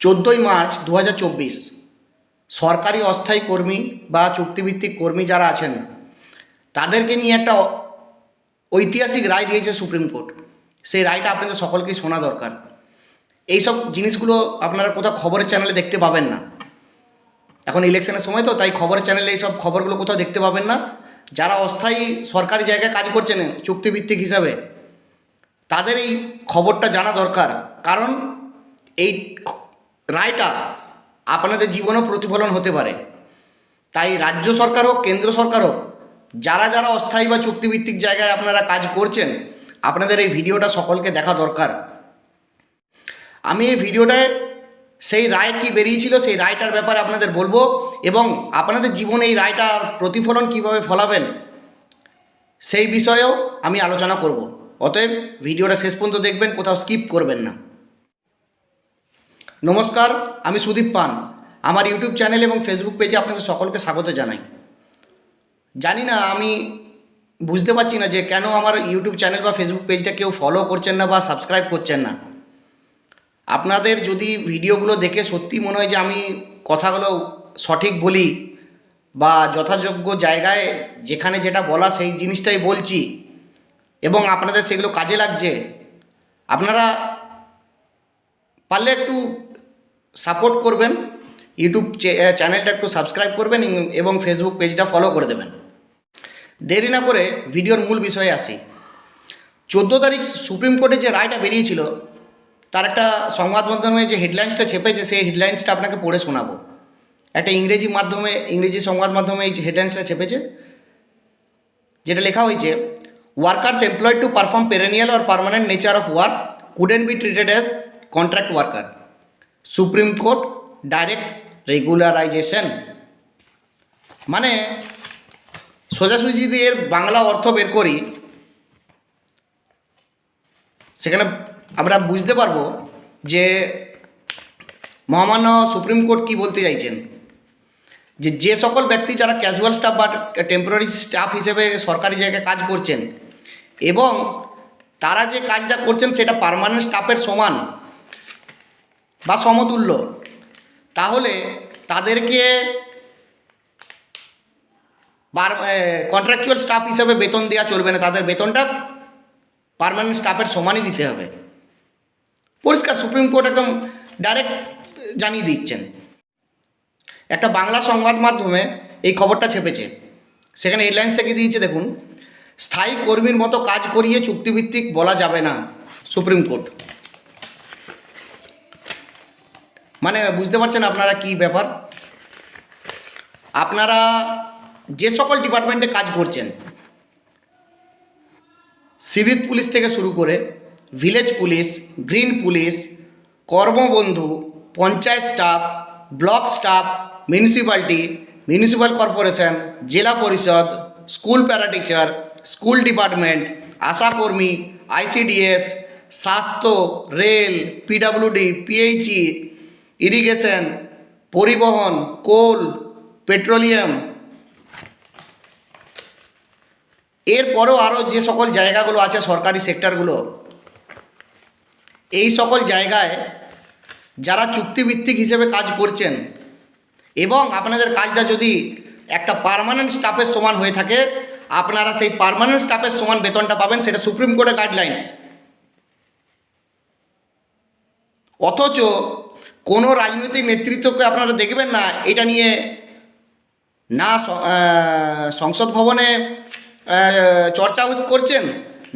চোদ্দোই মার্চ দু হাজার চব্বিশ। সরকারি অস্থায়ী কর্মী বা চুক্তিভিত্তিক কর্মী যারা আছেন, তাদেরকে নিয়ে একটা ঐতিহাসিক রায় দিয়েছে সুপ্রিম কোর্ট। সেই রায়টা আপনাদের সকলকেই শোনা দরকার। এইসব জিনিসগুলো আপনারা কোথাও খবরের চ্যানেলে দেখতে পাবেন না। এখন ইলেকশনের সময় তো, তাই খবরের চ্যানেলে এইসব খবরগুলো কোথাও দেখতে পাবেন না। যারা অস্থায়ী সরকারি জায়গায় কাজ করছেন চুক্তিভিত্তিক হিসাবে, তাদের এই খবরটা জানা দরকার। কারণ এই রায়টা আপনাদের জীবনেও প্রতিফলন হতে পারে। তাই রাজ্য সরকার হোক, কেন্দ্র সরকার হোক, যারা যারা অস্থায়ী বা চুক্তিভিত্তিক জায়গায় আপনারা কাজ করছেন, আপনাদের এই ভিডিওটা সকলকে দেখা দরকার। আমি এই ভিডিওটায় সেই রায় কি বেরিয়েছিল, সেই রায়টার ব্যাপারে আপনাদের বলব এবং আপনাদের জীবনে এই রায়টার প্রতিফলন কীভাবে ফলাবেন, সেই বিষয়েও আমি আলোচনা করব। অতএব ভিডিওটা শেষ পর্যন্ত দেখবেন, কোথাও স্কিপ করবেন না। নমস্কার, আমি সুদীপ পান। আমার ইউটিউব চ্যানেল এবং ফেসবুক পেজে আপনাদের সকলকে স্বাগত জানাই। জানি না, আমি বুঝতে পারছি না যে কেন আমার ইউটিউব চ্যানেল বা ফেসবুক পেজটা কেউ ফলো করছেন না বা সাবস্ক্রাইব করছেন না। আপনাদের যদি ভিডিওগুলো দেখে সত্যি মনে হয় যে আমি কথাগুলো সঠিক বলি বা যথাযোগ্য জায়গায় যেখানে যেটা বলা সেই জিনিসটাই বলছি এবং আপনাদের সেগুলো কাজে লাগছে, আপনারা পারলে একটু সাপোর্ট করবেন, ইউটিউব চ্যানেলটা একটু সাবস্ক্রাইব করবেন এবং ফেসবুক পেজটা ফলো করে দেবেন। দেরি না করে ভিডিওর মূল বিষয়ে আসি। চোদ্দ তারিখ সুপ্রিম কোর্টে যে রায়টা বেরিয়েছিল, তার একটা সংবাদ মাধ্যমে যে হেডলাইন্সটা ছেপেছে, সেই হেডলাইন্সটা আপনাকে পড়ে শোনাবো। একটা ইংরেজি মাধ্যমে, ইংরেজি সংবাদ মাধ্যমে এই হেডলাইন্সটা ছেপেছে, যেটা লেখা হয়েছে workers employed to perform perennial or permanent nature of work couldn't be treated as contract worker supreme court direct regularisation মানে সোজাসুজি এর বাংলা অর্থ বের করি, সেখানে আমরা বুঝতে পারব যে মহামান্য সুপ্রিম কোর্ট কি বলতে চাইছেন? যে যে সকল ব্যক্তি যারা ক্যাজুয়াল স্টাফ বা টেম্পোরারি স্টাফ হিসেবে সরকারি জায়গায় কাজ করছেন, এবং তারা যে কাজটা করছেন সেটা পার্মানেন্ট স্টাফের সমান বা সমতুল্য। তাহলে তাদেরকে বার কন্ট্রাকচুয়াল স্টাফ হিসেবে বেতন দেওয়া চলবে না। তাদের বেতনটা পারমানেন্ট স্টাফের সমানই দিতে হবে। পরিষ্কার, সুপ্রিম কোর্ট একদম ডাইরেক্ট জানিয়ে দিচ্ছেন। একটা বাংলা সংবাদ মাধ্যমে এই খবরটা ছেপেছে। সেখানে হেডলাইন্সটা কি দিয়েছে দেখুন, স্থায়ী কর্মীর মতো কাজ করিয়ে চুক্তিভিত্তিক বলা যাবে না। Supreme court. মানে বুঝতে পারছেন আপনারা কি ব্যাপার? আপনারা যে সকল ডিপার্টমেন্টে কাজ করছেন সিভিক পুলিশ থেকে শুরু করে village police green police কর্মবন্ধু, panchayat staff block staff municipality municipal corporation জেলা পরিষদ school para teacher school department আশাকর্মী ICDS স্বাস্থ্য রেল পিডাব্লিউডি পিএইচই ইরিগেশন, পরিবহন, কোল, পেট্রোলিয়াম। এরপরেও আরও যে সকল জায়গাগুলো আছে সরকারি সেক্টরগুলো, এই সকল জায়গায় যারা চুক্তিভিত্তিক হিসেবে কাজ করছেন এবং আপনাদের কাজটা যদি একটা পার্মানেন্ট স্টাফের সমান হয়ে থাকে, আপনারা সেই পারমানেন্ট স্টাফের সমান বেতনটা পাবেন, সেটা সুপ্রিম কোর্টের গাইডলাইন্স অথচ কোনো রাজনৈতিক নেতৃত্বকে আপনারা দেখবেন না। এটা নিয়ে না সংসদ ভবনে চর্চা করছেন,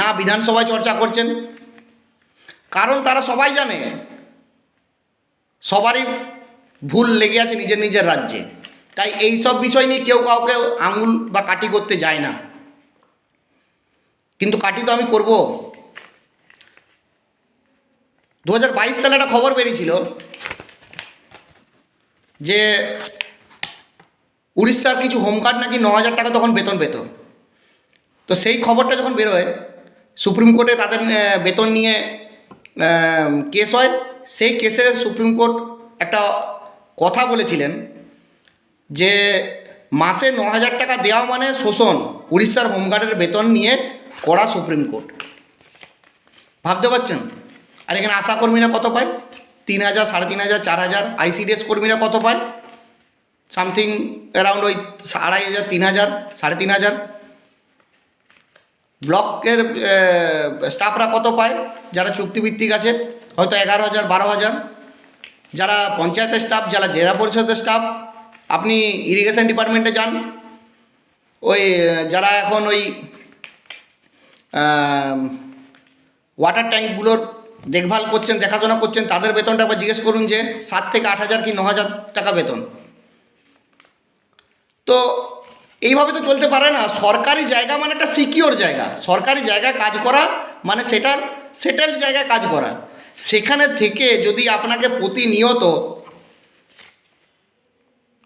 না বিধানসভায় চর্চা করছেন। কারণ তারা সবাই জানে, সবারই ভুল লেগে আছে নিজের নিজের রাজ্যে। তাই এই সব বিষয় নিয়ে কেউ কাউকে আঙুল বা কাটি করতে যায় না। কিন্তু কাটি তো আমি করব। দু সালে একটা খবর বেরিয়েছিল যে উড়িষ্যার কিছু হোমগার্ড নাকি ন হাজার টাকা তখন বেতন পেত। তো সেই খবরটা যখন বেরোয়, সুপ্রিম কোর্টে তাদের বেতন নিয়ে কেস হয়। সেই কেসে সুপ্রিম কোর্ট একটা কথা বলেছিলেন যে মাসে ন হাজার টাকা দেওয়া মানে শোষণ, উড়িষ্যার হোমগার্ডের বেতন নিয়ে করা সুপ্রিম কোর্ট। ভাবতে পারছেন? আর এখানে আশাকর্মীরা কত পায়? তিন হাজার, সাড়ে তিন হাজার, চার হাজার আইসিডিএস কর্মীরা কত পায়? সামথিং অ্যারাউন্ড ওই আড়াই হাজার, তিন হাজার, সাড়ে তিন হাজার। ব্লকের স্টাফরা কত পায়? যারা চুক্তিভিত্তিক আছে, হয়তো এগারো হাজার, বারো হাজার। যারা পঞ্চায়েতের স্টাফ যারা জেলা পরিষদের স্টাফ আপনি ইরিগেশন ডিপার্টমেন্টে যান, ওই, যারা এখন ওই ওয়াটার ট্যাঙ্কগুলোর দেখভাল করছেন, দেখাশোনা করছেন, তাদের বেতনটা একবার জিজ্ঞেস করুন যে সাত থেকে আট হাজার কি ন হাজার টাকা বেতন। তো এইভাবে তো চলতে পারে না। সরকারি জায়গা মানে একটা সিকিওর জায়গা। সরকারি জায়গায় কাজ করা মানে সেটার সেটেলড জায়গায় কাজ করা। সেখানে থেকে যদি আপনাকে প্রতিনিয়ত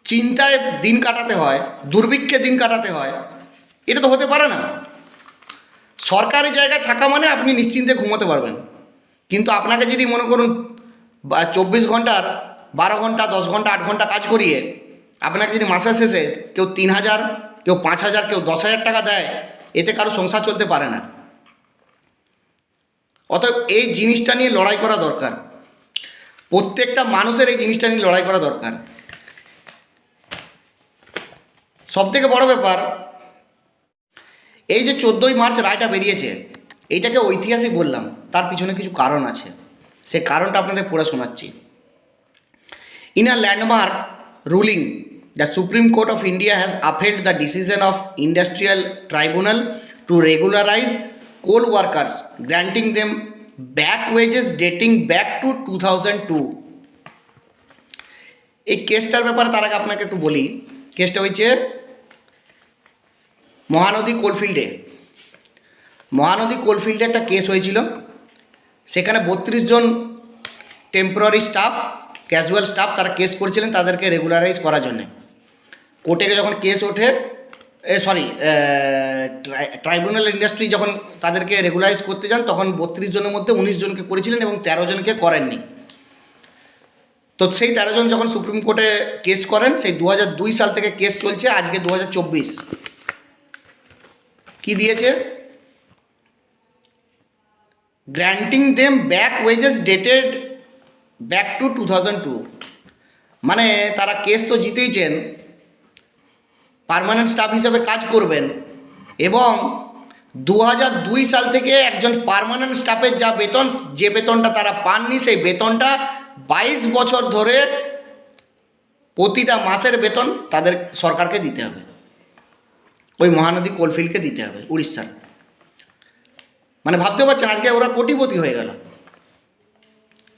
চিন্তায় দিন কাটাতে হয়, দুর্ভিক্ষে দিন কাটাতে হয়, এটা তো হতে পারে না। সরকারি জায়গায় থাকা মানে আপনি নিশ্চিন্তে ঘুমোতে পারবেন। কিন্তু আপনাকে যদি মনে করুন চব্বিশ ঘণ্টার, বারো ঘণ্টা, দশ ঘণ্টা, আট ঘণ্টা কাজ করিয়ে আপনাকে যদি মাসের শেষে কেউ তিন হাজার, কেউ পাঁচ হাজার, কেউ দশ হাজার টাকা দেয়, এতে কারও সংসার চলতে পারে না। অতএব এই জিনিসটা নিয়ে লড়াই করা দরকার। প্রত্যেকটা মানুষের এই জিনিসটা নিয়ে লড়াই করা দরকার। সবথেকে বড় ব্যাপার, এই যে চোদ্দোই মার্চ রায়টা বেরিয়েছে এইটাকে ঐতিহাসিক বললাম, তার পিছনে কিছু কারণ আছে। সে কারণটা আপনাদের পড়ে শোনাচ্ছি। In a landmark ruling the supreme court of India has upheld the decision of industrial tribunal to regularise coal workers granting them back wages dating back to two thousand two এই কেসটার ব্যাপারে তার আগে আপনাকে একটু বলি। কেসটা হয়েছে মহানদী কোলফিল্ডে মহানদী কোলফিল্ডে একটা কেস হয়েছিল। সেখানে বত্রিশ জন টেম্পোরারি স্টাফ ক্যাজুয়াল স্টাফ তারা কেস করেছিলেন তাদেরকে রেগুলারাইজ করার জন্যে। কোর্টে যখন কেস ওঠে, এ সরি ট্রাইব্যুনাল ইন্ডাস্ট্রি যখন তাদেরকে রেগুলারাইজ করতে যান, তখন বত্রিশ জনের মধ্যে উনিশ জনকে করেছিলেন এবং তেরো জনকে করেননি। তো সেই তেরো জন যখন সুপ্রিম কোর্টে কেস করেন, সেই দু দুই সাল থেকে কেস চলছে, আজকে দু কি দিয়েছে? Granting them back wages dated back to two thousand two. মানে তারা কেস তো জিতেইছেন, পার্মানেন্ট স্টাফ হিসেবে কাজ করবেন এবং দু দুই সাল থেকে একজন পার্মানেন্ট স্টাফের যা বেতন, যে বেতনটা তারা পাননি সেই বেতনটা বাইশ বছর ধরে প্রতিটা মাসের বেতন তাদের সরকারকে দিতে হবে। ওই মহানদী কোলফিল্ডকে দিতে হবে, উড়িষ্যার। মানে ভাবতে পারছেন, আজকে ওরা কোটিপতি হয়ে গেল।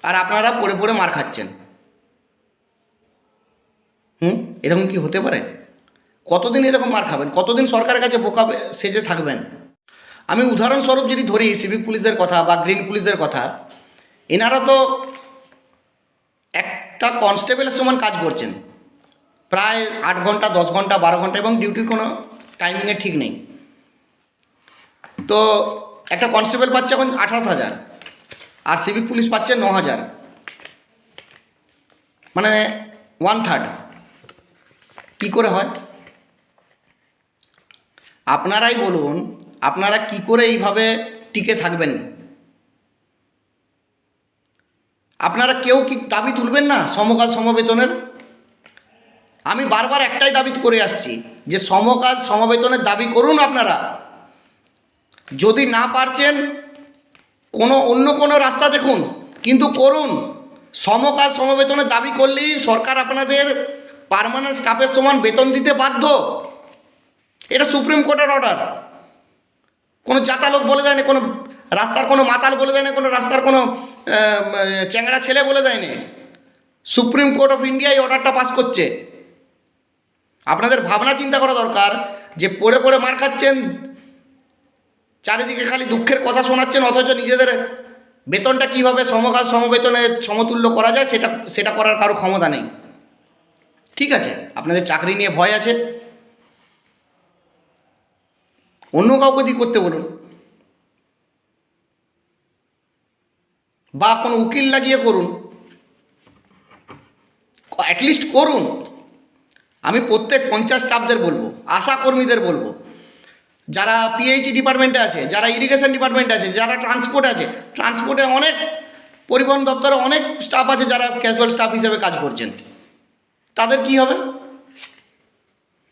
আর আপনারা পড়ে পড়ে মার খাচ্ছেন। হুম? এরকম কি হতে পারে? কতদিন এরকম মার খাবেন? কতদিন সরকারের কাছে বোকা সেজে থাকবেন? আমি উদাহরণস্বরূপ যদি ধরি সিভিক পুলিশদের কথা বা গ্রিন পুলিশদের কথা, এনারা তো একটা কনস্টেবলের সমান কাজ করছেন। প্রায় আট ঘণ্টা, দশ ঘণ্টা, বারো ঘণ্টা এবং ডিউটির কোনো টাইমিংয়ে ঠিক নেই। তো একটা কনস্টেবল পাচ্ছে এখন আঠাশ হাজার, আর সিভিক পুলিশ পাচ্ছে ন হাজার। মানে ওয়ান থার্ড কী করে হয়? আপনারাই বলুন, আপনারা কি করে এইভাবে টিকে থাকবেন? আপনারা কেউ কি দাবি তুলবেন না সমকাজ সমবেতনের? আমি বারবার একটাই দাবি করে আসছি যে সমকাজ সমবেতনের দাবি করুন আপনারা। যদি না পারছেন, কোনো অন্য কোনো রাস্তা দেখুন, কিন্তু করুন। সমকাজ সমবেতনের দাবি করলেই সরকার আপনাদের পার্মানেন্ট স্টাফের সমান বেতন দিতে বাধ্য। এটা সুপ্রিম কোর্টের অর্ডার কোনো জাতালোক বলে দেয়নি, কোনো রাস্তার কোনো মাতাল বলে দেয়নি, কোনো রাস্তার কোনো চ্যাংড়া ছেলে বলে দেয়নি। সুপ্রিম কোর্ট অফ ইন্ডিয়া এই অর্ডারটা পাস করছে। আপনাদের ভাবনা চিন্তা করা দরকার যে পড়ে পড়ে মার খাচ্ছেন চারিদিকে খালি দুঃখের কথা শোনাচ্ছেন, অথচ নিজেদের বেতনটা কীভাবে সমকাজ সমবেতনে সমতুল্য করা যায় সেটা সেটা করার কারও ক্ষমতা নেই। ঠিক আছে, আপনাদের চাকরি নিয়ে ভয় আছে। অন্য কাউকে দিয়ে করতে বলুন। বা কোনো উকিল লাগিয়ে করুন। অ্যাটলিস্ট করুন। আমি প্রত্যেক পঞ্চাশ স্টাফদের বলব আশা কর্মীদের বলব। যারা পিএইচই ডিপার্টমেন্টে আছে, যারা ইরিগেশন ডিপার্টমেন্টে আছে, যারা ট্রান্সপোর্ট আছে ট্রান্সপোর্টে অনেক পরিবহন দপ্তরে অনেক স্টাফ আছে যারা ক্যাজুয়াল স্টাফ হিসেবে কাজ করছেন। তাদের কি হবে?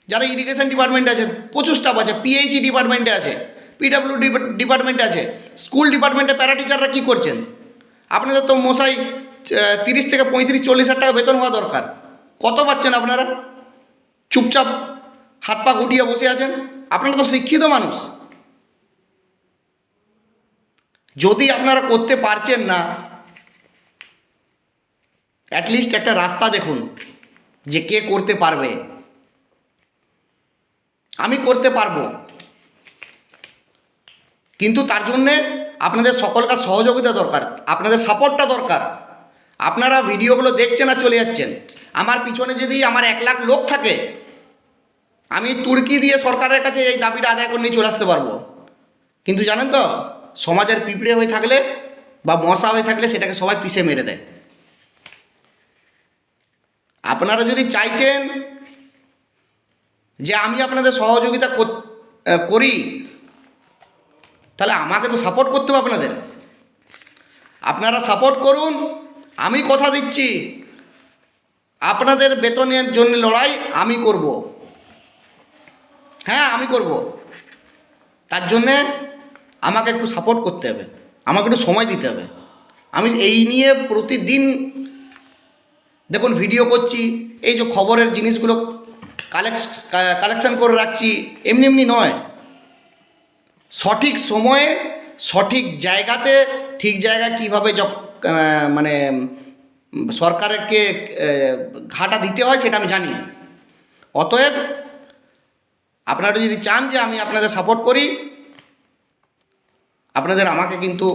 যারা ইরিগেশন ডিপার্টমেন্টে আছে, প্রচুর স্টাফ আছে পিএইচই ডিপার্টমেন্টে আছে পিডাব্লিউ ডিপার্টমেন্টে আছে স্কুল ডিপার্টমেন্টে প্যারা টিচাররা কী করছেন? আপনাদের তো মশাই তিরিশ থেকে পঁয়ত্রিশ, চল্লিশ হাজার টাকা বেতন হওয়া দরকার। কত পাচ্ছেন আপনারা? চুপচাপ হাত পা গুটিয়ে বসে আছেন? আপনারা তো শিক্ষিত মানুষ। যদি আপনারা করতে পারছেন না অ্যাটলিস্ট একটা রাস্তা দেখুন যে কে করতে পারবে। আমি করতে পারব। কিন্তু তার জন্যে আপনাদের সকলকার সহযোগিতা দরকার, আপনাদের সাপোর্টটা দরকার। আপনারা ভিডিওগুলো দেখছেন আর চলে যাচ্ছেন। আমার পিছনে যদি আমার এক লাখ লোক থাকে আমি তুর্কি দিয়ে সরকারের কাছে এই দাবিটা আদায় করে নিয়ে চলে আসতে পারব। কিন্তু জানেন তো, সমাজের পিঁপড়ে হয়ে থাকলে বা মশা হয়ে থাকলে সেটাকে সবাই পিষে মেরে দেয়। আপনারা যদি চাইছেন যে আমি আপনাদের সহযোগিতা কর- করি, তাহলে আমাকে তো সাপোর্ট করতে হবে আপনাদের। আপনারা সাপোর্ট করুন, আমি কথা দিচ্ছি। আপনাদের বেতনের জন্য লড়াই আমি করব। হ্যাঁ আমি করব। তার জন্যে আমাকে একটু সাপোর্ট করতে হবে। আমাকে একটু সময় দিতে হবে। আমি এই নিয়ে প্রতিদিন দেখুন ভিডিও করছি, এই যে খবরের জিনিসগুলো কালেক্স কালেকশান করে রাখছি, এমনি এমনি নয়। সঠিক সময়ে, সঠিক জায়গাতে, ঠিক জায়গায় কীভাবে মানে সরকারকে ঘাটা দিতে হয় সেটা আমি জানি অতএব আপনারা যদি চান যে আমি আপনাদের সাপোর্ট করি, আপনাদের আমাকে কিন্তু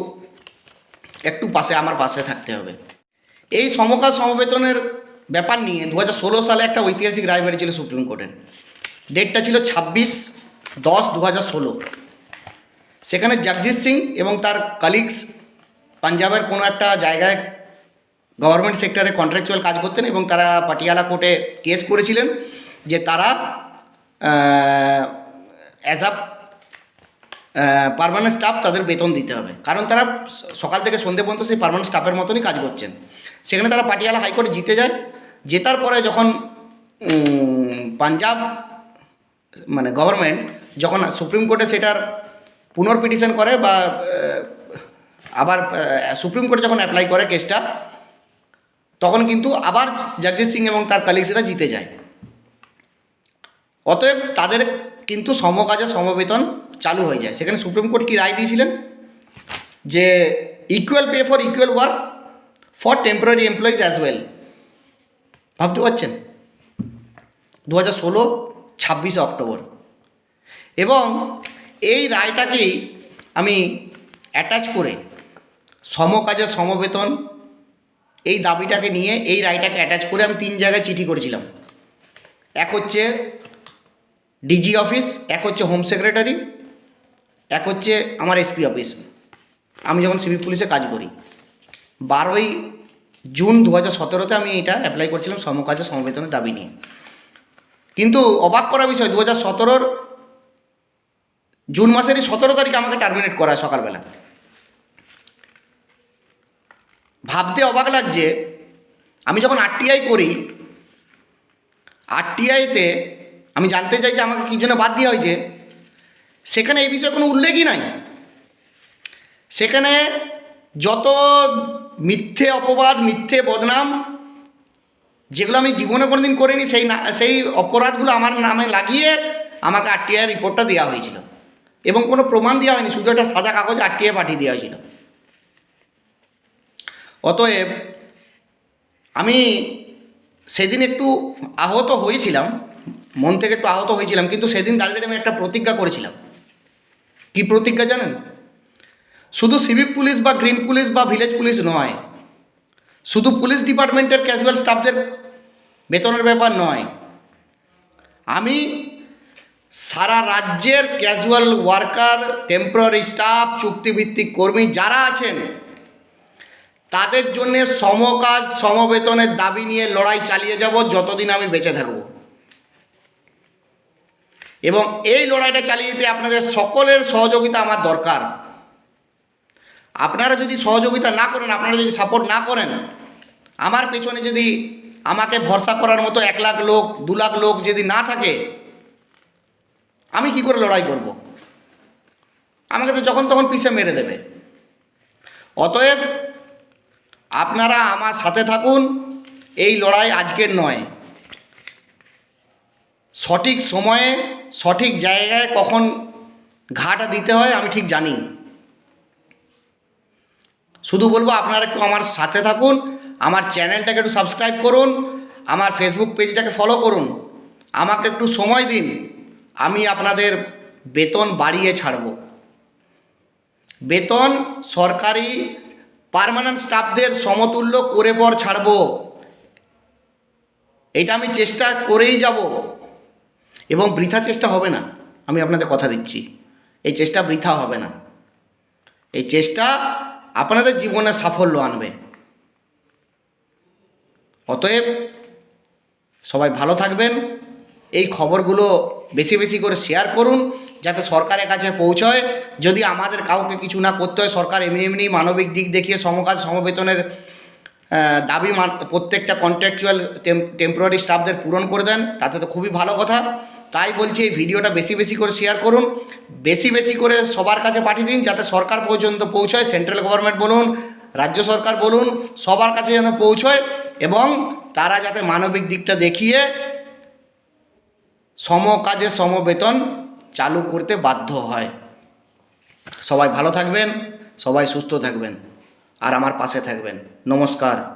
একটু পাশে, আমার পাশে থাকতে হবে। এই সমকাল সমবেতনের ব্যাপার নিয়ে দু হাজার ষোলো সালে একটা ঐতিহাসিক রায় বেরিয়েছিল সুপ্রিম কোর্টের। ডেটটা ছিল ছাব্বিশ দশ দু সেখানে জগজিৎ সিং এবং তার কালিগস পাঞ্জাবের কোনো একটা জায়গায় গভর্নমেন্ট সেক্টরে কন্ট্রাকচুয়াল কাজ করতেন এবং তারা পাটিয়ালা কোর্টে কেস করেছিলেন যে তারা অ্যাজ আ পারমানেন্ট স্টাফ তাদের বেতন দিতে হবে। কারণ তারা সকাল থেকে সন্ধে পর্যন্ত সেই পারমানেন্ট স্টাফের মতনই কাজ করছেন। সেখানে তারা পাটিয়ালা হাইকোর্টে জিতে যায়। জেতার পরে যখন পাঞ্জাব মানে গভর্নমেন্ট যখন সুপ্রিম কোর্টে সেটার পুনর্পিটিশন করে বা আবার সুপ্রিম কোর্টে যখন অ্যাপ্লাই করে কেসটা তখন কিন্তু আবার জগজিৎ সিং এবং তার কালিগসরা জিতে যায়। অতএব তাদের কিন্তু সমকাজে সমবেতন চালু হয়ে যায়। সেখানে সুপ্রিম কোর্ট কি রায় দিয়েছিলেন? যে equal pay for equal work for temporary employees as well ভাবতে পারছেন? দু হাজার ষোলো, ছাব্বিশে অক্টোবর। এবং এই রায়টাকেই আমি অ্যাটাচ করে সমকাজে সমবেতন এই দাবিটাকে নিয়ে এই রায়টাকে অ্যাটাচ করে আমি তিন জায়গায় চিঠি করেছিলাম। এক হচ্ছে ডিজি অফিস, এক হচ্ছে হোম সেক্রেটারি, এক হচ্ছে আমার এসপি অফিস। আমি যখন সিভিক পুলিশে কাজ করি, বারোই জুন দু হাজার সতেরোতে আমি এটা অ্যাপ্লাই করছিলাম সমকাজে সমবেতনের দাবি নিয়ে। কিন্তু অবাক করা বিষয় দু হাজার সতেরোর জুন মাসেরই সতেরো তারিখ আমাকে টার্মিনেট করা হয় সকালবেলা। ভাবতে অবাক লাগছে, আমি যখন আরটিআই করি আরটিআইতে আমি জানতে চাই যে আমাকে কী জন্য বাদ দেওয়া হয়েছে। সেখানে এই বিষয়ে কোনো উল্লেখই নাই। সেখানে যত মিথ্যে অপবাদ, মিথ্যে বদনাম, যেগুলো আমি জীবনে কোনোদিন করিনি, সেই না, সেই অপরাধগুলো আমার নামে লাগিয়ে আমাকে আরটিআই রিপোর্টটা দেওয়া হয়েছিল। এবং কোনো প্রমাণ দেওয়া হয়নি, শুধু একটা সাদা কাগজ আরটিআই পাঠিয়ে দেওয়া হয়েছিল। অতএব আমি সেদিন একটু আহত হয়েছিলাম। মন থেকে একটু আহত হয়েছিলাম, কিন্তু সেদিন দাঁড়িয়ে আমি একটা প্রতিজ্ঞা করেছিলাম। কি প্রতিজ্ঞা জানেন? শুধু সিভিক পুলিশ বা গ্রিন পুলিশ বা ভিলেজ পুলিশ নয়, শুধু পুলিশ ডিপার্টমেন্টের ক্যাজুয়াল স্টাফদের বেতনের ব্যাপার নয়, আমি সারা রাজ্যের ক্যাজুয়াল ওয়ার্কার টেম্পোরারি স্টাফ চুক্তিভিত্তিক কর্মী যারা আছেন, তাদের জন্যে সমকাজ, সমবেতনের দাবি নিয়ে লড়াই চালিয়ে যাব, যতদিন আমি বেঁচে থাকব। এবং এই লড়াইটা চালিয়ে যেতে আপনাদের সকলের সহযোগিতা আমার দরকার। আপনারা যদি সহযোগিতা না করেন, আপনারা যদি সাপোর্ট না করেন, আমার পেছনে যদি আমাকে ভরসা করার মতো এক লাখ লোক, দু লাখ লোক যদি না থাকে, আমি কি করে লড়াই করব? আমাকে তো যখন তখন পিছে মেরে দেবে। অতএব আপনারা আমার সাথে থাকুন, এই লড়াই আজকের নয়। সঠিক সময়ে সঠিক জায়গায় কখন ঘাটা দিতে হয় আমি ঠিক জানি। শুধু বলব আপনারা একটু আমার সাথে থাকুন, আমার চ্যানেলটাকে একটু সাবস্ক্রাইব করুন, আমার ফেসবুক পেজটাকে ফলো করুন। আমাকে একটু সময় দিন, আমি আপনাদের বেতন বাড়িয়ে ছাড়ব। বেতন সরকারি পার্মানেন্ট স্টাফদের সমতুল্য করে পর ছাড়ব। এটা আমি চেষ্টা করেই যাব। এবং বৃথা চেষ্টা হবে না। আমি আপনাদের কথা দিচ্ছি। এই চেষ্টা বৃথা হবে না। এই চেষ্টা আপনাদের জীবনে সাফল্য আনবে। অতএব সবাই ভালো থাকবেন। এই খবরগুলো বেশি বেশি করে শেয়ার করুন, যাতে সরকারের কাছে পৌঁছয়। যদি আমাদের কাউকে কিছু না করতে হয়, সরকার এমনি এমনি মানবিক দিক দেখিয়ে সমকাজ সমবেতনের দাবি প্রত্যেকটা কন্ট্রাকচুয়াল টেম্পোরারি স্টাফদের পূরণ করে দেন, তাতে তো খুবই ভালো কথা। তাই বলছি এই ভিডিওটা বেশি বেশি করে শেয়ার করুন। বেশি বেশি করে সবার কাছে পাঠিয়ে দিন যাতে সরকার পর্যন্ত পৌঁছয়। সেন্ট্রাল গভর্নমেন্ট বলুন, রাজ্য সরকার বলুন, সবার কাছে যেন পৌঁছয় এবং তারা যাতে মানবিক দিকটা দেখিয়ে সম কাজে সমবেতন চালু করতে বাধ্য হয়। সবাই ভালো থাকবেন, সবাই সুস্থ থাকবেন, আর আমার পাশে থাকবেন। নমস্কার।